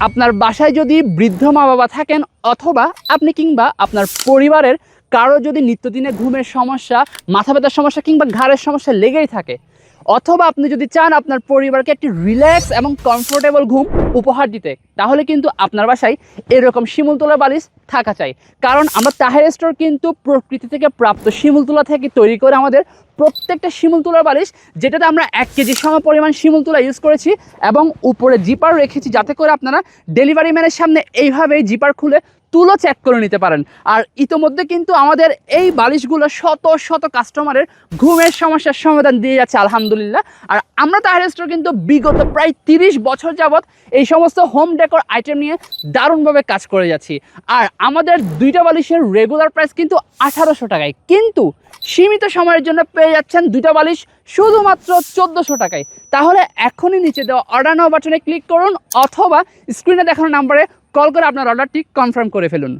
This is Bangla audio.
আপনার বাসায় যদি বৃদ্ধ মা বাবা থাকেন অথবা আপনি কিংবা আপনার পরিবারের কারও যদি নিত্যদিনে ঘুমের সমস্যা, মাথা ব্যথার সমস্যা কিংবা ঘাড়ের সমস্যা লেগেই থাকে অথবা আপনি যদি চান আপনার পরিবারকে একটি রিল্যাক্স এবং কমফোর্টেবল ঘুম উপহার দিতে, তাহলে কিন্তু আপনার বাসায় এরকম শিমুলতলা বালিশ থাকা চাই। কারণ আমরা তাহের স্টোর কিন্তু প্রকৃতি থেকে প্রাপ্ত শিমুলতলা থেকে তৈরি করে আমাদের প্রত্যেকটা শিমুল তুলার বালিশ, যেটাতে আমরা এক কেজি সম পরিমাণ শিমুল তুলা ইউজ করেছি এবং উপরে জিপার রেখেছি যাতে করে আপনারা ডেলিভারি ম্যানের সামনে এইভাবেই জিপার খুলে তুলো চেক করে নিতে পারেন। আর ইতোমধ্যে কিন্তু আমাদের এই বালিশগুলো শত শত কাস্টমারের ঘুমের সমস্যার সমাধান দিয়ে যাচ্ছে, আলহামদুলিল্লাহ। আর আমরা তাহের স্টোর কিন্তু বিগত প্রায় তিরিশ বছর যাবৎ এই সমস্ত হোম ডেকোর আইটেম নিয়ে দারুণভাবে কাজ করে যাচ্ছি। আর আমাদের দুইটা বালিশের রেগুলার প্রাইস কিন্তু আঠারোশো টাকায়। কিন্তু সীমিত সময়ের জন্য পেয়ে যাচ্ছেন দুইটা বালিশ শুধুমাত্র চোদ্দোশো টাকায়। তাহলে এখনই নিচে দেওয়া অর্ডার নাও বাটনে ক্লিক করুন, অথবা স্ক্রিনে দেখানো নাম্বারে কল করে আপনার অর্ডারটি কনফার্ম করে ফেলুন।